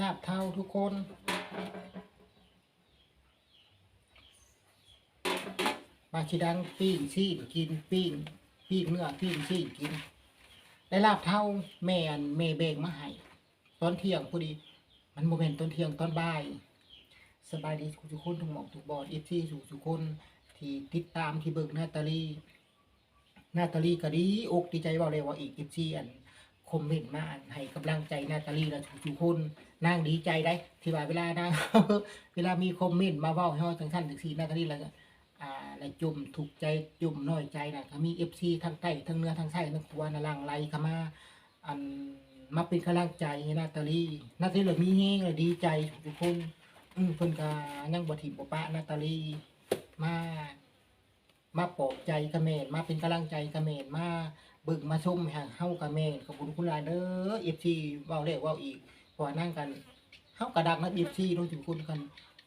ลาบเทาทุกคนมาชิดังปิ้งซีนกินปิ้งปิ้งเนื้อปิ้งซีนกิน ได้ลาบเท่าแม่อันแม่เบงมาให้ตอนเที่ยงพอดี มันโมเมนต์ตอนเที่ยงตอนบ่าย สบายดีทุกคนทุกหมองทุกบอดเอฟซีทุกทุกคนที่ติดตามที่เบิกนาตาลีนาตาลีก็ดีอกดีใจว่าเลยว่าอีกเอฟซีอัน คอมเมนต์มาให้กำลังใจนาตาลีและทุกคนนางดีใจได้ ที่ว่าเวลานางเวลามีคอมเมนต์มาเว้าให้เฮาทั้งท่านทั้งสี่นาตาลีแล้วก็อ่าแล้วจุ่มถูกใจจุ่มน้อยใจนะก็มีเอฟซีทั้งใต้ทั้งเหนือทั้งไส้ทั้งครัวนาลังไหลเข้ามาอันมาเป็นกำลังใจให้นาตาลีนาตาลีเลยมีแฮงเลยดีใจทุกคนอืมเพิ่นก็ยังบ่ถิ่มบ่ปะนาตาลีมา มาปลอบใจกระแม่นมาเป็นกำลังใจกระแม่นมาบิ่งมาชมให้เฮากระแม่นขอบคุณคุณหลายเด้อ FC เว้าแล้วเว้าอีกพราะว่านั่งกันเฮากระดักนับ FC โดยทุกคนกัน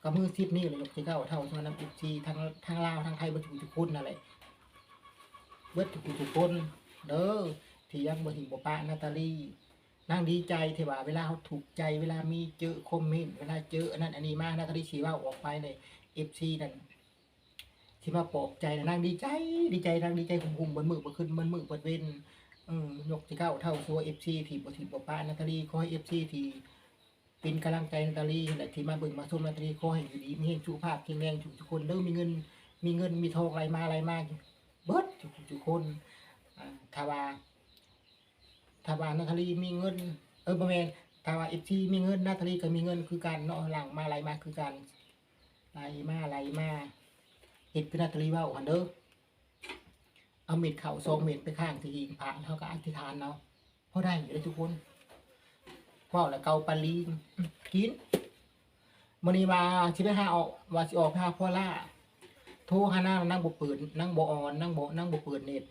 ก็มือซิปนี่เลยยกที่เก้าเท่าสำหรับ FC ทั้งทั้งลาวทั้งไทยบ่ทุกทุกคนนั่นแหละเบิดทุกทุกคนเด้อที่ยังบ่ถิ่มบ่ปะนาตาลีนั่งดีใจที่ว่าเวลาเขาถูกใจเวลามีเจอคอมเมนต์เวลาเจออันนั้นอันนี้มานาตาลีสิเว้าออกไปใน FC นั่น ที่มาปลอบใจนะนั่งดีใจ ดีใจนั่งดีใจหุ่มหุ่มบนมือบนขึ้นบนมือบนเว้นเออยกที่เก้าเท่าซัวเอฟซีที่บทีบป้านาตาลีขอให้เอฟซีที่เป็นกำลังใจนาตาลีแหละที่มาเบิ่งมาชมนาตาลีขอให้อยู่ดีมีเฮงสุขภาพแข็งแรงทุกทุกคนเริ่มมีเงิน มีเงินมีทองไหลมาไหลมาเบิดทุกทุกคนอ่าถ้าว่าถ้าวานาตาลีมีเงิน เออประมาณถ้าวาเอฟซีมีเงินนาตาลีก็มีเงินคือการเนาะหลังมาไหลมาคือการไหลมาไหลมา เห็ดเป็นนาตาลีว่าอันเด้อเอาเม็ดเข่าซองเม็ดไปข้างที่หิงพระเท่ากับอธิษฐานเนาะเพอได้อยู่เลยทุกคนว่าวแล้วเกาปลาลีกินมันนี้มาชิไปหาออกว่าสิออกไปหาพ่อล่าโทรหานั่งนั่งบ่เปิดนั่งบ่ออนนั่งบ่นั่งบ่เปิดเน็ต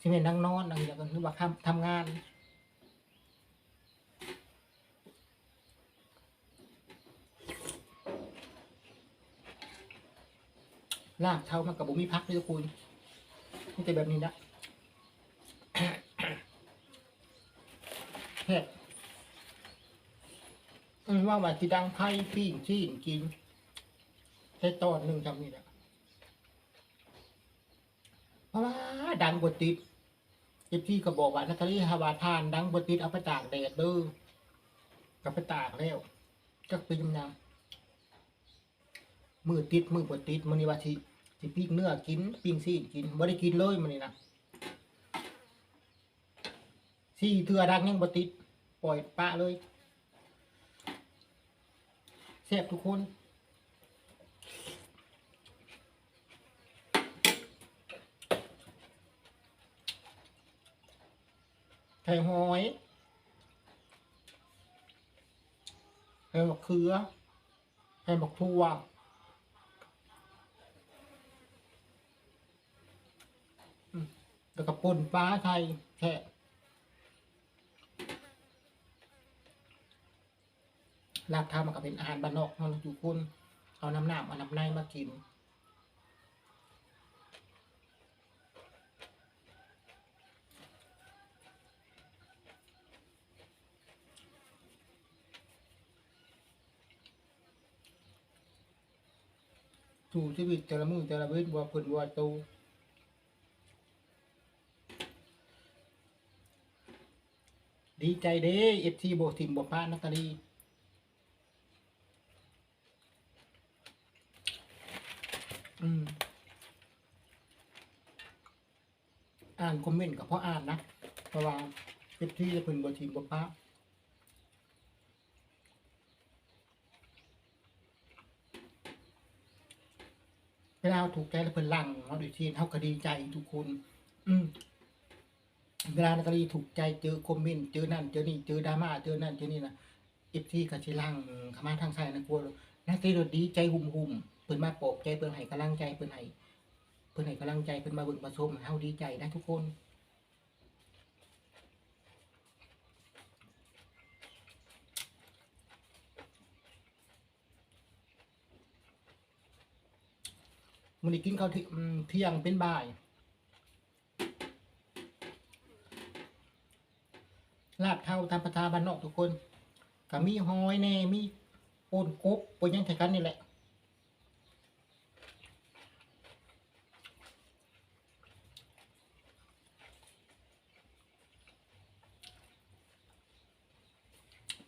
สิเป็นนั่งนอนนั่งอย่างกันคือว่าทำทำงาน ลากเท้ามันกับบุมีพักเลยทุกคนนี่แต่แบบนี้นะเฮ้อืมว่าว่าที่ดังไพ่ปิ้งชีนกินแค่ตอนหนึ่งทำนี่แหละเพราะว่าดังบติดเอฟที่ก็บอกว่านาตาลีฮาวาทาน ดังบติดเอาไปตากแดดเด้อกับไปตากแล้วจักปีมนางมือติดมือบดติดมันนี่ว่า ที่ปิ้งเนื้อกิน ปิ้งซีนกินบ่ได้กินเลยมันนี่นะสี่เถื่อดังยังบดติด ปล่อยปะเลยแซ่บทุกคนไข่หอยไข่มะเขือไข่มะทั่ว แล้วก็ปนปลาไทยแค่ลาบทำมันก็เป็นอาหารบ้านนอกเราทุกคนเอาน้ำหนามเอาน้ำในมากินสู่ชีวิตแต่ละมือแต่ละเวทบัวเพิ่นบัวโต ดีใจเด้เอฟซีโบทิมบป้านักกะลีอืมอ่านคอมเมนต์กับพ่ออ่านนะเพราะว่าเอฟซีจะเป็นโบทิมบป้าเวลาถูกใจแล้วเพิ่นลังเราดูทีเท่าก็ดีใจทุกคน อืม เวลานักเรีถูกใจเจอคอมเมนต์เจอนั่นเจอนี่เจอดราม่าเจอนั่นเจอนี่นะเอฟซีกัชิลังขมาทางซ้ายนะกลัวนักเรียนดีใจหุ่มหุ่มเพิ่นมาปอบใจเพิ่นให้กำลังใจเพิ่นให้เพิ่นให้กำลังใจเพิ่นมาเบิ่งมาชมเฮาดีใจนะทุกคนมื้อนี้กินข้าวเที่ยงเป็นบ่าย ลาบเท่าตามประทาบ้านนอกทุกคนก็มีหอยแน่มีปนกบปนยังไทกันนี่แหละ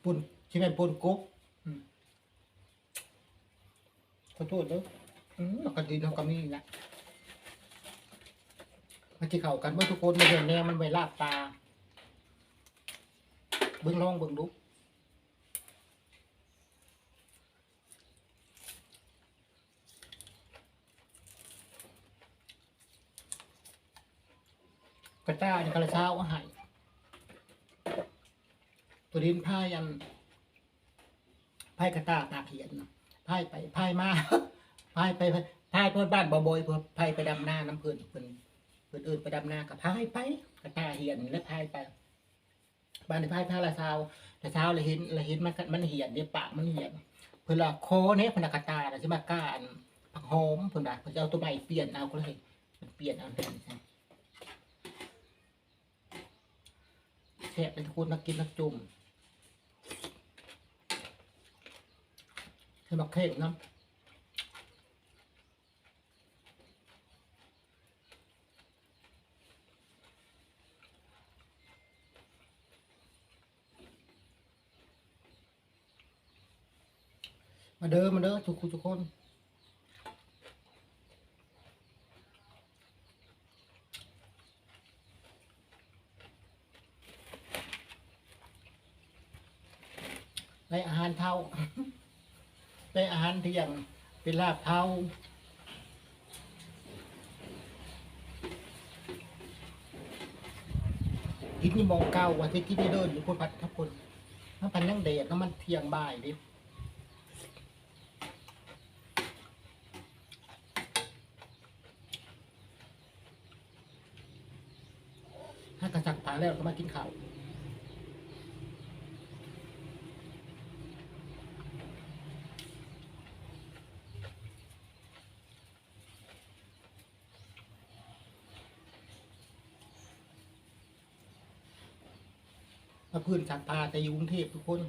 ปนที่เป็นปูนกบขอโทษเด้ออืมแล้วก็ดินเขาก็มีนะมันจะเข้ากันเมื่อทุกคนมาเห็นแนวมันไวลาบตา บิ่งลองเบิ่งดูกระต้าเนี่ยกระเช้าอาหารตัวดินพายันพากระต้าตาเขียนนะพาไปพามาพาไปพาเพื่อนบ้านบ่บอยเพื่อพาไปดำหน้าน้ำเพื่อนเพื่อนเพื่อนอื่นไปดำหน้ากับพาไปกระต้าเหียนและพาไป บ้านในพายพาละเช้าละเช้าละเห็นละเห็นมันมันเหี่ยนเนี่ยปากมันเหี่ยนเพื่อละโคเนี่ยพนักกระตาน่ะใช่ไหมก้านผักหอมเพื่อนละเพื่อจะเอาตัวใบเปลี่ยนเอาก็เลยเปลี่ยนเอาเด่นใช่แซ่บเป็นคนนักกินนักจุ่มให้บักเค้กน้ำ มาเด้อมาเด้อทุกคนทุกคนได้อาหารเท่าได้อาหารเที่ยงเป็นลาบเท่ากินนี่มองเก้าว่าที่กินนี่เดินอยู่คนพัดทับคนถ้าพันยังเดดแล้วมันเที่ยงบ่ายดิถ้ากระจักผา แล้วก็มากินข้าวพระพื้นสักพาแต่อยู่กรุงเทพทุกคน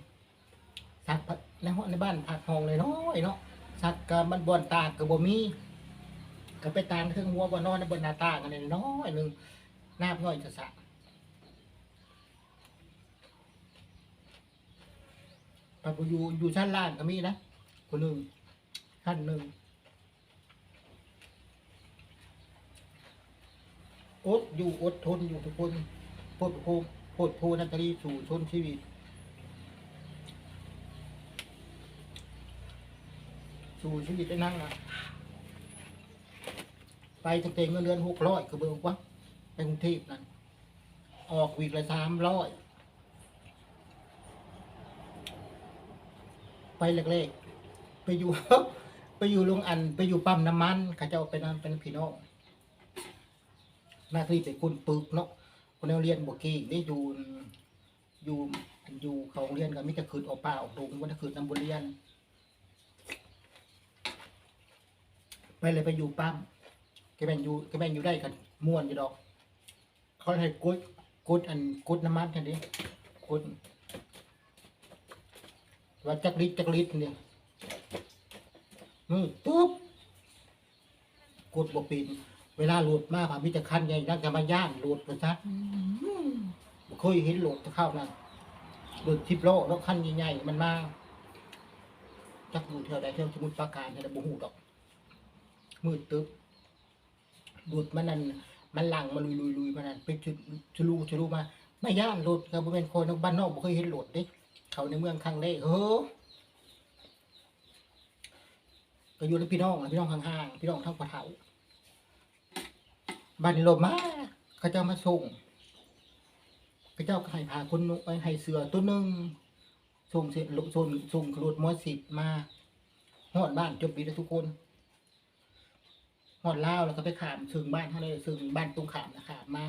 สักในห้องในบ้านพักห้องเลยน้อยเนาะสักกับมันบอนตากกับบ่มีก็ไปตางเครื่องหัวบ่นอนในบนหน้าต่างกันเลยน้อยหนึ่งน้ำน้อยจะสัก ปะอยู่อยู่ชั้นล่างก็มีนะคนหนึ่งชั้นหนึ่งอดอยู่อดทนอยู่ทุกคนโพดโพโพดโพนันตรีสู่ชนชีวิต สู่ชีวิตได้นั่งอะไปตั้งแต่เงินเดือนหกร้อยก็เบิกว่าไปกรุงเทพนั่นออกวีกละสามร้อย ไปเล็กๆไปอยู่ ไปอยู่โรงอัน ไปอยู่ปั๊มน้ำมันเขาเจ้าเป็นเป็นพี่น้องหน้าที่เป็นคนปึกเนาะคนเอาเรียนบวกเก่งได้อยู่อยู่อยู่เขาเรียนกันมิจะคืนออกป่าออกดงวันจะคืนนำบเรียน ไปเลยไปอยู่ปั๊มแกแบ่งอยู่แกแบ่งอยู่ได้กันม่วนอยู่ดอก เขาให้กดกดอันกดน้ำมันกันดิกด ว่าจักริดจักริดเนี่ยมือตุ๊บกดบ่เป็นเวลาหลุดมาผ่ามิจะคันใหญ่นักจะมาย่านหลุดไปซะบ่เคยเห็นหลุดจะเข้านั่นโหลุดทิปโลแล้วคันใหญ่ๆมันมาจักอยู่เท่าใดเท่าสมุทรปราการเท่าใดบ่ฮู้ดอก มืดตึ๊บดูดมันนั่นมันหลังมาลุยลุยลุยมานั่นไปชุชลูชลูมาไม่ย่านหลุดกับบริเวณคนบ้านนอกบ่เคยเห็นหลุดเด้ เขาในเมืองครั้งแรกเฮ้อก็อยู่ในพี่น้องอะพี่น้องห่างๆพี่น้องทั้งปะเถาบ้านนี้โหลดมาเขาเจ้ามาส่งเขาเจ้าก็ให้พาคนนุไปให้เสือตัวหนึ่งส่งเสร็จส่งส่งรถมอสิบมาฮอดบ้านจบปีแล้วทุกคนหอดเล่าแล้วก็ไปขามซึ่งบ้านเขาเลยซึ่งบ้านตรงขามนะขามมา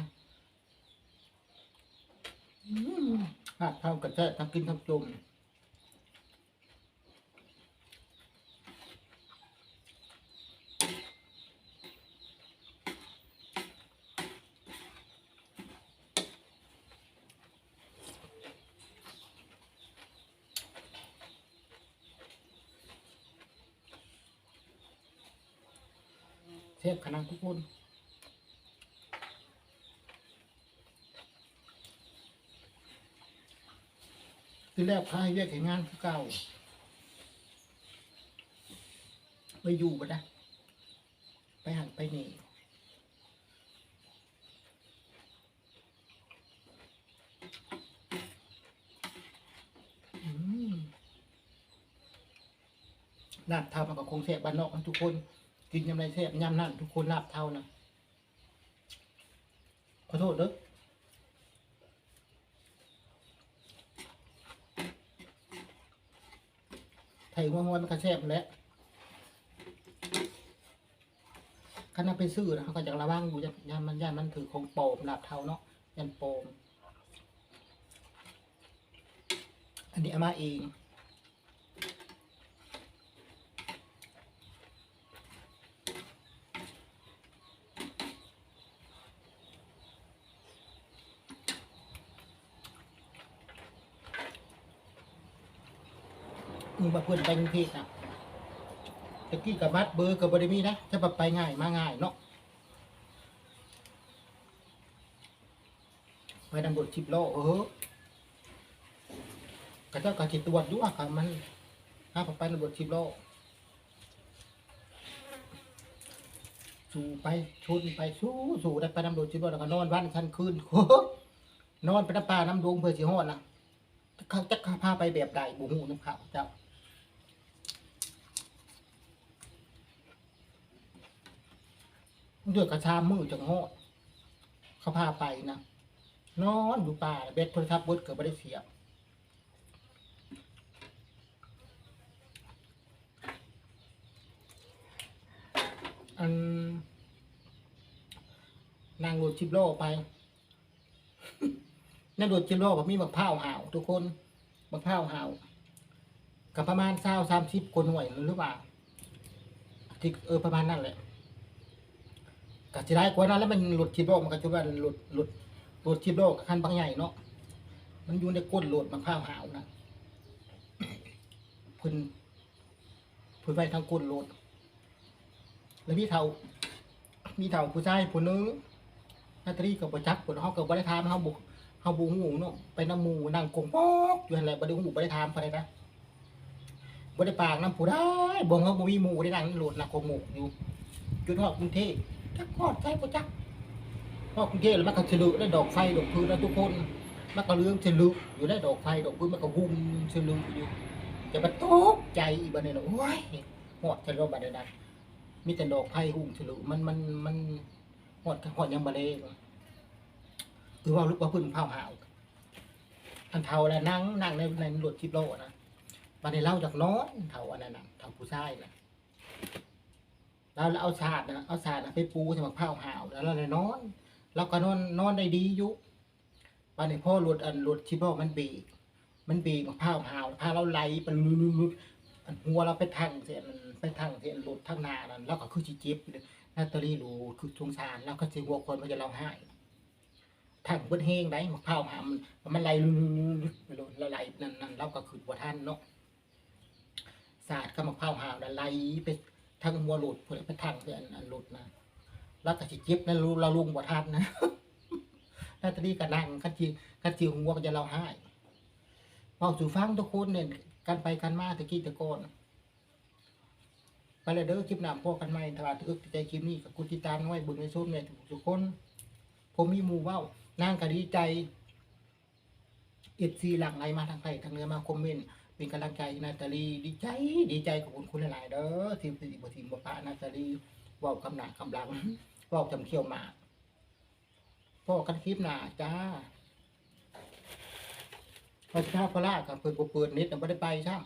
ผัดเท่ากระแทกทั้งกินทั้งจุ่มเทพขนังทุกคน ที่แรกพายเรียกให้งานคือเก่าไปอยู่ก็ได้ไปหันไปนี่ลาบเท่ามันก็คงแซ่บบ้านนอกกันทุกคน กินยำไรแซ่บยำนั่นทุกคนลาบเท่านะขอโทษเด้อไทย หัวหัวมันก็แซ่บแหล้วขณะไปซื้อนะเขาก็จะระวังอยู่ยันยันมันยันมันถือของปลอมลาบเท้าเนาะยันโปมอันนี้เอามาเอง มึงมาเพื่อนไปกรุงเทพนะตะกี้กับบัตรเบอร์กับบริมีนะจะแบบไปง่ายมาง่ายเนาะไปนำบทชิปโลเออกระเจ้ากระจิตตรวจอยู่อะค่ะมันถ้าไปนำบทชิปโลสู่ไปชุนไปสู้สู่ได้ไปนำบทชิปโลแล้วก็นอนวันคันคืนนอนไปน้ำปลาน้ำดวงเพื่อสิฮอดนะเขาจะพาไปแบบใดบุหูน้ำขาวเจ้า เดือดกระชามมือจังโหดเขาพาไปนะนอนอยู่ป่าเบ็ดโทรศัพท์เบิดเกิดไม่ได้เสียบอันนางโดดชิบโลไปนั่งโดดชิบโลแบบมีบักพร้าวหาว ทุกคนบักพร้าวหาวกับประมาณเศร้าสามสิบคนหน่วยหรือเปล่าที่เออประมาณนั่นแหละ ก็สิได้กว่านั้นแล้วมันหลุดชิบโลกมันก็จะว่าหลุดหลุดหลุดชิบโลกคันบางใหญ่เนาะมันอยู่ในก้นโหลดมันข้าวหาวนะพิ่นพิ่นไว้ทางก้นโหลด แล้วมีเทามีเทาผู้ชายผู้นึงนาตรีกับประจักษ์ผู้เฮาก็บ่ได้ถามเฮาบ่เฮาบ่ฮู้เนาะไปน้ำมูนั่งกงปอกอยู่หั่นแหละบ่ได้ฮู้บ่ได้ถามเพิ่นเลยนะบ่ได้ปากนํผู้ใดบ่งเฮาบ่มีมูได้นั่งโหลดนะกงหมู่อยู่จุดฮอดกรุงเทพ จักอดใจบ่จักพอกรุงเทพแล้วมันก็ฉลุได้ดอกไฟดอกพืนแล้วทุกคนมันก็เรื่องฉลุอยู่ได้ดอกไฟดอกพืนมันก็หุ่มฉลุอยู่แต่มันตกใจอีบัดนี้นะโอ้ยหอดฉลุบัดนี้นมีแต่ดอกไฟหุ่มฉลุมันมันมันหอดหอดยังบ่เลยคือว่าลูกว่าพึ่งเผาหาวอันเท่าแล้วนั่งนั่งในในรถทิพโลนะบัดนี้เล่าจากน้อนเท่าอันนั้นเท่าผู้ชายนะ เราเราเอาศาสตร์นะเอาศาสตร์นะไปปูสมักเผาหาวแล้วเราเลยนอนเราก็นอนนอนได้ดีอยู่วันนี้พ่อรถอันรถที่บอกมันบรกมันบรกมักเผาหาวพาเราไหลไปลุดๆอันหัวเราไปทางเสียมันไปทางเสียรถทางหน้านั่นแล้วก็คือจีจ็บอยู่เลยนาตาลีรู้คือสงสารแล้วก็สิหัวคนมันจะเราให้ทางเบิ้เฮงได้มักเผาหาวมันมันไหลลุดๆไปเลยแล้วไหลนั่นนั่นเราก็คือว่าท่านเนาะศาสตร์ก็มักเผาหาวแล้วไหลไป ทั้งหัวหลุดเพื่อไปทางเพื่อนอันหลุดนะแล้วก็สิเจ็บนะรู้เราลุงบ่ทันนะแล้วตอนนี้ก็นั่งคัดจีคัดจีหัวก็จะเราให้เมาสู่ฟังทุกคนเนี่ยกันไปกันมาตะกี้ตะโกนไปเลยเด้อคลิปหน้าพวกกันใหม่ถ้าว่าถึกใจคลิปนี้กับกุติดตามไว้บุญไว้ชมเนี่ยทุกคน ผมมีมูเว้านางก็ดีใจเอฟซีหลังไหลมาทางไทยทางเหนือมาคอมเมนต์ เป็นกำลังใจนาตาลีดีใจดีใจขอบคุณคุณหลายๆเด้อทีมสีบทีมบปะนาตาลีว่ากำหนักกำลังว่าจำเขียวมาพ่อกันคลิปหนาจ้าพอจะท่าพระรากับเพื่อนบ่เปิดเน็ตน่ะไม่ได้ไปใช่ไหม